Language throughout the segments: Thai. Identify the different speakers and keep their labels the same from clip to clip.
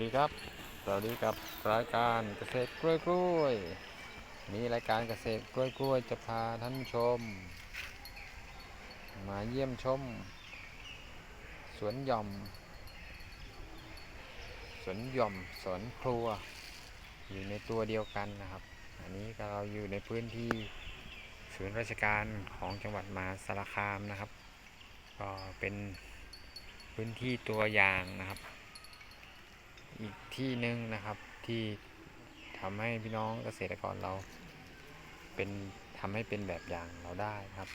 Speaker 1: ดีครับสวัสดีกับรายการเกษตรกล้วยกล้วยมีรายการเกษตรกล้วยกล้วยๆจะพาท่านชม มาเยี่ยมชม สวนหย่อม สวนหย่อมสวนครัว อยู่ในตัวเดียวกันนะครับ อันนี้ก็เราอยู่ในพื้นที่ศูนย์ราชการของจังหวัดมหาสารคามนะครับ ก็เป็นพื้นที่ตัวอย่างนะครับ อีกที่หนึ่งนะครับที่ทำให้พี่น้องเกษตรกรเราเป็นทำให้เป็นแบบอย่างเราได้ครับ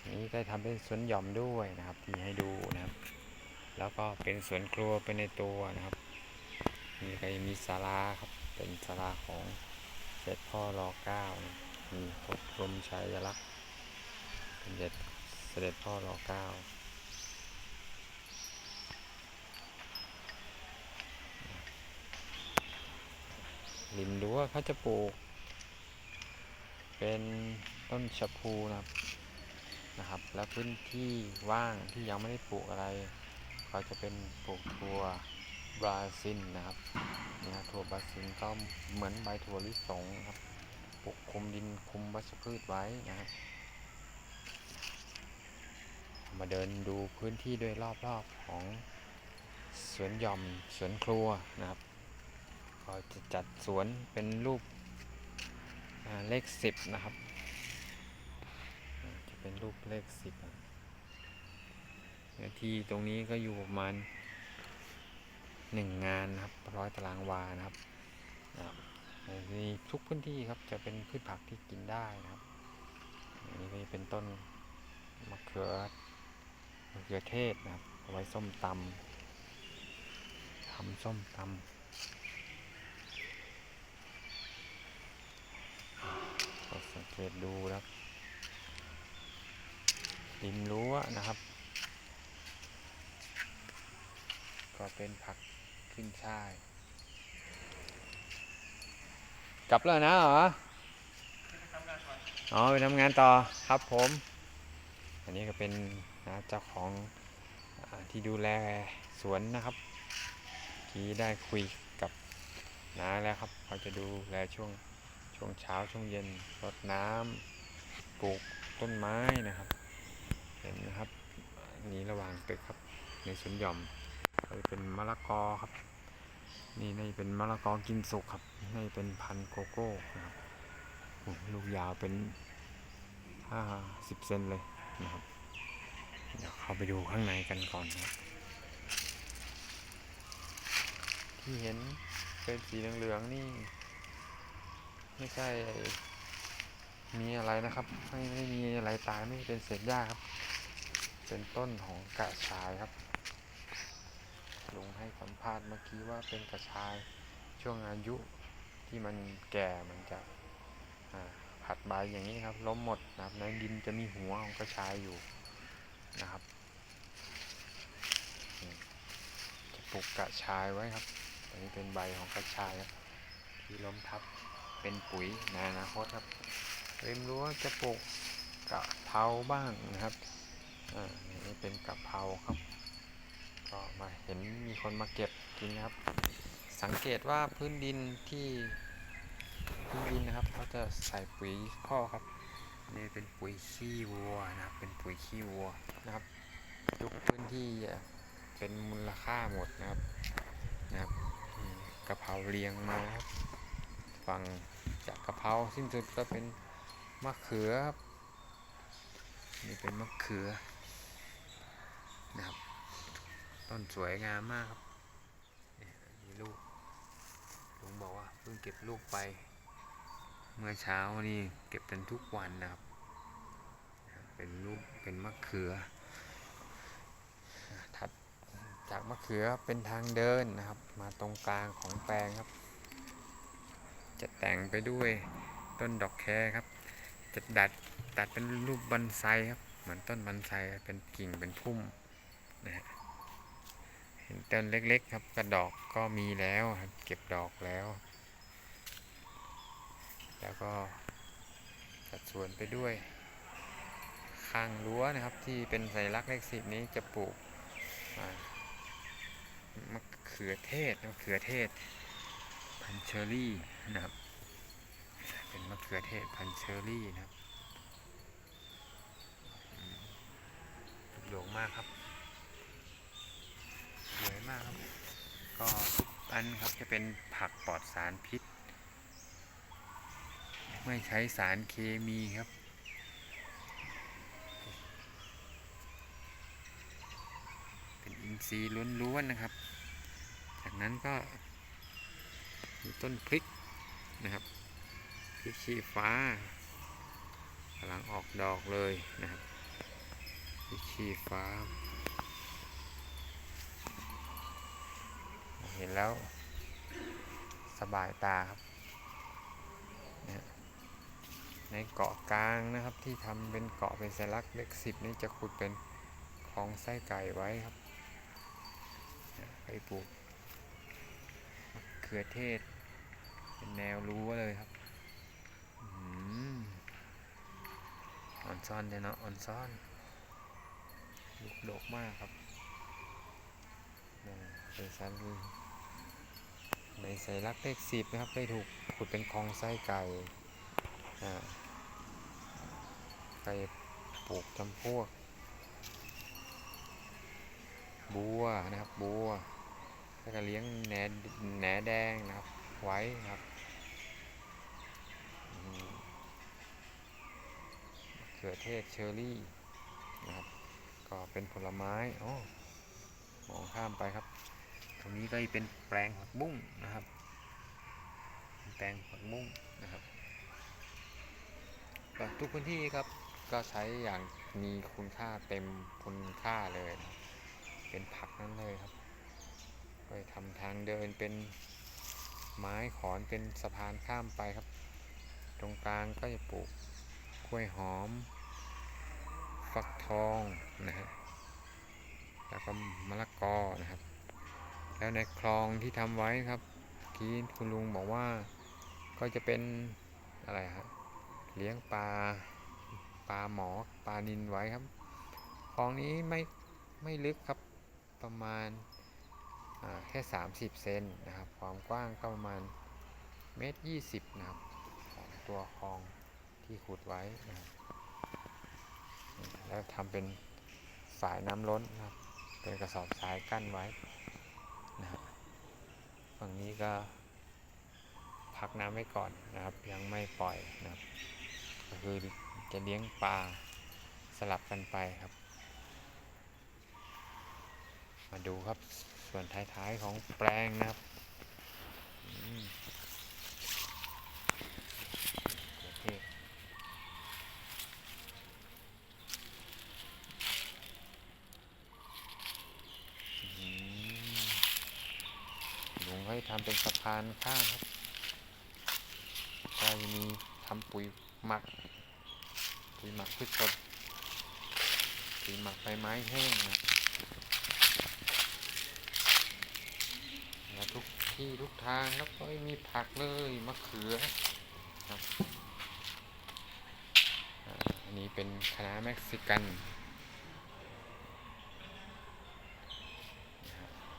Speaker 1: อันนี้ก็ทำเป็นสวนหย่อมด้วยนะครับที่ให้ดูนะครับ แล้วก็เป็นสวนครัวเป็นในตัวนะครับนี่ก็ยังมีศาลาครับเป็นศาลาของเสด็จพ่อรอเก้านะมีพระบรมฉายลักษณ์เป็นเด็จเสด็จพ่อรอเก้า ริมรั้วเขาจะปลูก เป็นต้นชะพูนะครับนะครับ และพื้นที่ว่างที่ยังไม่ได้ปลูกอะไร เขาจะเป็นปลูกถั่วบราซิลนะครับนี่นะถั่วบราซิลก็เหมือนใบถั่วลิสงนะครับปลูกคุมดินคุมวัชพืชไว้นะครับ มาเดินดูพื้นที่โดยรอบๆของสวนหย่อมสวนครัวนะครับ ก็จะจัดสวนเป็นรูปเลขสิบนะครับ จะเป็นรูปเลขสิบเนื้อที่ตรงนี้ก็อยู่ประมาณหนึ่งงานนะครับร้อยตารางวานะครับนทุกพื้นที่ครับจะเป็นพืชผักที่กินได้นะครับอันนี้ก็จะเป็นต้นมะเขือมะเขือเทศนะครับเอาไว้ส้มตำทำส้มตำ ก็สังเก ตดูนะครับริมรั้วนะครับ ก็เป็นผักขึ้นช่ายกลับแล้วนะเหรออ๋อไปทำงานต่อครับผม อันนี้ก็เป็นนะเจ้าของอาที่ดูแลสวนนะครับที่ได้คุยกับน้าแล้วครับเขาจะดูแลช่วง ช่วงเช้าช่วงเย็นรดน้ำปลูกต้นไม้นะครับ เห็นนะครับนี้ระหว่างตึกครับ ในสวนหย่อมก็เป็นมะละกอครับ นี่นี่เป็นมะละกอกินสุกครับนี่เป็นพันโกโก้นะครับลูกยาวเป็นห้าสิบเซนเลยนะครับเดี๋ยวเข้าไปดูข้างในกันก่อนนะครับที่เห็นเป็นสีเหลืองๆนี่ ไม่ใช่ มีอะไรนะครับ ไม่ไม่มีอะไรตายไม่เป็นเศษหญ้าครับ เป็นต้นของกระชายครับลุงให้สัมภาษณ์เมื่อกี้ว่าเป็นกระชายช่วงอายุที่มันแก่มันจะผัดใบอย่างนี้ครับ ล้มหมดนะครับในดินจะมีหัวของกระชายอยู่นะครับจะปลูกกระชายไว้ครับอันนี้เป็นใบของกระชายครับที่ล้มทับ เป็นปุ๋ยในอนาคตครับริมรั้วจะปลูกกะเพราบ้างนะครับอ่านี่เป็นกะเพราครับ ก็มาเห็นมีคนมาเก็บกินนะครับ สังเกตว่าพื้นดินที่พื้นดินนะครับเขาจะใส่ปุ๋ยคอครับนี่เป็นปุ๋ยขี้วัวนะครับเป็นปุ๋ยขี้วัวนะครับทุกพื้นที่เป็นมูลค่าหมดนะครับนะครับกะเพราเรียงมาครับฝั่ง จากกะเพราสิ้นสุดก็เป็นมะเขือครับนี่เป็นมะเขือนะครับ ต้นสวยงามมากครับนี่ยมีลูกลุงบอกว่าเพิ่งเก็บลูกไป เมื่อเช้านี่เก็บกันทุกวันนะครับ เป็นลูกเป็นมะเขือถัดจากมะเขือเป็นทางเดินนะครับ มาตรงกลางของแปลงครับ จะแต่งไปด้วยต้นดอกแครครับ จะดัดตัดเป็นรูปบันไซครับ เหมือนต้นบันไซเป็นกิ่งเป็นพุ่มนะฮะเห็นต้นเล็กๆครับกระดอกก็มีแล้วครับเก็บดอกแล้ว แล้วก็จัดสวนไปด้วย ข้างรั้วนะครับที่เป็นสัญลักษณ์เลขสิบนี้จะปลูกมะเขือเทศมะเขือเทศ พันเชอรี่นะครับเป็นมะเขือเทศพันเชอรี่นะครับลูกโด่งมากครับสวยมากครับ ก็ทุกอันครับจะเป็นผักปลอดสารพิษ ไม่ใช้สารเคมีครับเป็นอินทรีย์ล้วนๆนะครับ จากนั้นก็ มีต้นพริกนะครับพริกชี้ฟ้ากำลังออกดอกเลยนะครับพริกชี้ฟ้า เห็นแล้วสบายตาครับในเกาะกลางนะครับที่ทำเป็นเกาะเป็นสัญลักษณ์เลขสิบนี่จะขุดเป็นคลองไส้ไก่ไว้ครับไปปลูก ขือเทศ เป็นแนวรั้เลยครับอ่อนซ่อนเลยเนาะอ่อนซ่อนลูกดกมากครับเนี่ยเป็นสัญลักษณ์ในสัญลักเลขสิบนะครับ ได้ถูกขุดเป็นคลองไส้ไก่ไก่ปลูกจำพวก บัวนะครับ บัว แล้วก็เลี้ยงแหนแหนแดงนะครับ ไว้นะครับเขือเทศเชอร์รี่นะครับ ก็เป็นผลไม้อ๋อมองข้ามไปครับ ตรงนี้ก็เป็นแปลงผักบุ้งนะครับ แปลงผักบุ้งนะครับก็ทุกพื้นที่ครับก็ใช้อย่างมีคุณค่าเต็มคุณค่าเลยนะเป็นผักนั่นเลยครับ ก็ทำทางเดินเป็นไม้ขอนเป็นสะพานข้ามไปครับ ตรงกลางก็จะปลูกกล้วยหอม ฟักทองนะฮะแล้วก็มะละกอนะครับ แล้วในคลองที่ทำไว้ครับเมื่อกี้คุณลุงบอกว่าก็จะเป็นอะไรฮะเลี้ยงปลาปลาหมอปลานินไว้ครับคลองนี้ไม่ไม่ลึกครับประมาณ แค่ 30 เซนนะครับ ความกว้างก็ประมาณเมตรยี่สิบนะครับของตัวคลองที่ขุดไว้นะครับแล้วทำเป็นสายน้ำล้นนะครับ เป็นกระสอบทรายกั้นไว้นะครับฝั่งนี้ก็พักน้ำไว้ก่อนนะครับ ยังไม่ปล่อยนะครับ ก็คือจะเลี้ยงปลาสลับกันไปครับ มาดูครับ ส่วนท้ายๆของแปลงนะครับเลุงให้ทำเป็นสะพานข้างครับก็มีทำปุ๋ยหมัก ปุ๋ยหมักพืชสดปุ๋ยหมักใบไม้แห้งนะ ครับและทุกที่ทุกทางแล้วก็มีผักเลยมะเขือครับอันนี้เป็นคณะเม็กซิกัน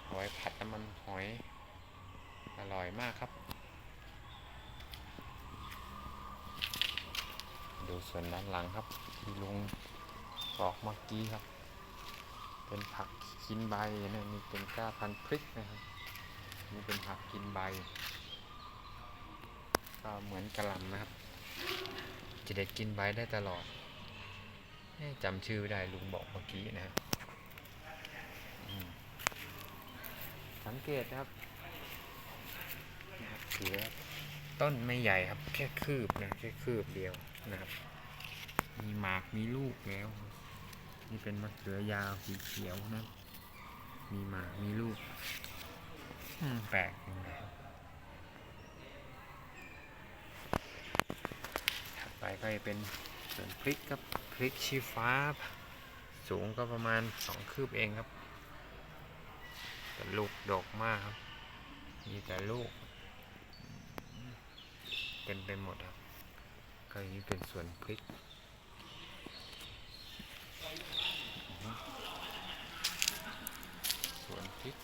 Speaker 1: เอาไว้ผัดน้ำมันหอย อร่อยมากครับ ดูส่วนด้านหลังครับ ที่ลุงบอกเมื่อกี้ครับ เป็นผักกินใบนะนี่เป็นก้าพันธุ์พริกนะครับ นี่เป็นผักกินใบ ก็เหมือนกระหลำนะครับ จะเด็ดกินใบได้ตลอดจำชื่อได้ลุงบอกเมื่อกี้นะสังเกตนะครับเขือต้นไม่ใหญ่ครับ แค่คืบนะแค่คืบเดียวนะครับ มีหมากมีลูกแล้ว นี่เป็นมะเขือยาวสีเขียวนะ มีหมากมีลูก อืมแปลกถัดไปก็จะเป็นส่วนพริกครับพริกชี้ฟ้า สูงก็ประมาณสองคืบเองครับแต่ลูกดกมากครับ มีแต่ลูกเต็มไปหมดครับก็นี้เป็นส่วนพริกอือฮึส่วนพริก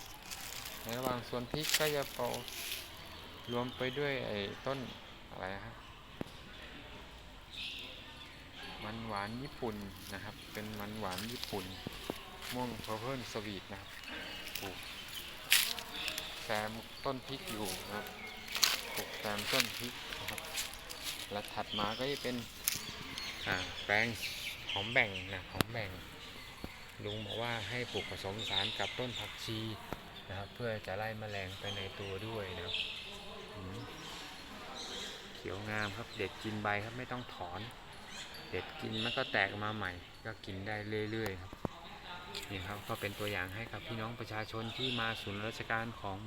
Speaker 1: ในระหว่างสวนพริกก็จะปลูกรวมไปด้วยไอ้ต้นอะไรนะครับมันหวานญี่ปุ่นนะครับ เป็นมันหวานญี่ปุ่น ม่วงเพอร์เพิลสวีทนะครับปลูกแซมต้นพริกอยู่นะครับปลูกแซมต้นพริกนะครับแล้วถัดมาก็จะเป็นอ่าแปลงหอมแบ่งนะหอมแบ่งลุงบอกว่าให้ปลูกผสมสารกับต้นผักชี นะครับ เพื่อจะไล่แมลงไปในตัวด้วยนะครับอืมเขียวงามครับเด็ดกินใบครับไม่ต้องถอน เด็ดกินมันก็แตกมาใหม่ ก็กินได้เรื่อยๆครับนี่ครับก็เป็นตัวอย่างให้กับพี่น้องประชาชนที่มาศูนย์ราชการของ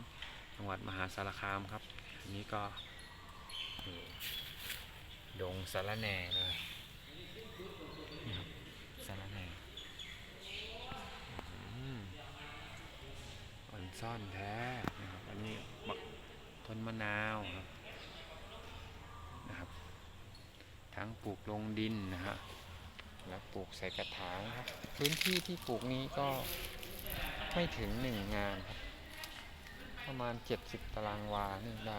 Speaker 1: จังหวัดมหาสารคามครับ อันนี้ก็ดงสารแหน่เลยนี่ครับสาระแหน่อืมอ่อน ซ่อนแท้นะครับ อันนี้บักต้นมะนาวครับนะครับ ทั้งปลูกลงดินนะฮะแล้วปลูกใส่กระถางครับ พื้นที่ที่ปลูกนี้ก็ไม่ถึงหนึ่งงานครับ ประมาณ 70 ตารางวานี่ได้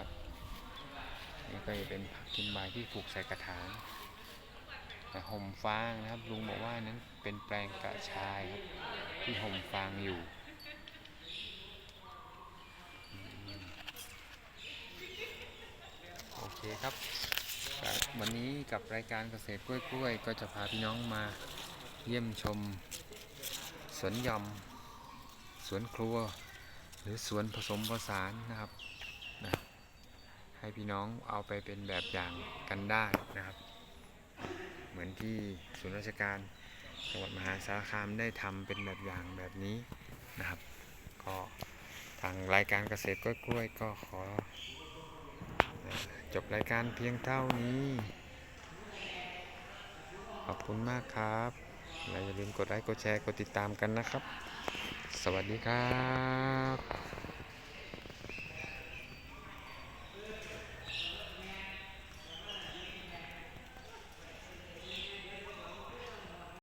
Speaker 1: นี่ก็จะเป็นผักกินใบที่ปลูกใส่กระถางแต่ห่มฟางนะครับ ลุงบอกว่านั้นเป็นแปลงกระชายครับที่ห่มฟางอยู่อืมโอ เคครับวันนี้กับรายการเกษตรกล้วยๆ ก็จะพาพี่น้องมาเยี่ยมชม สวนยอมสวนครัว หรือสวนผสมผสานนะครับนะให้พี่น้องเอาไปเป็นแบบอย่างกันได้นะครับ เหมือนที่ศูนย์ราชการจังหวัดมหาสารคามได้ทำเป็นแบบอย่างแบบนี้นะครับ ก็ทางรายการเกษตรกล้วยๆก็ขอ จบรายการเพียงเท่านี้ ขอบคุณมากครับ และอย่าลืมกดไลค์ กดแชร์ กดติดตามกันนะครับ สวัสดีครับ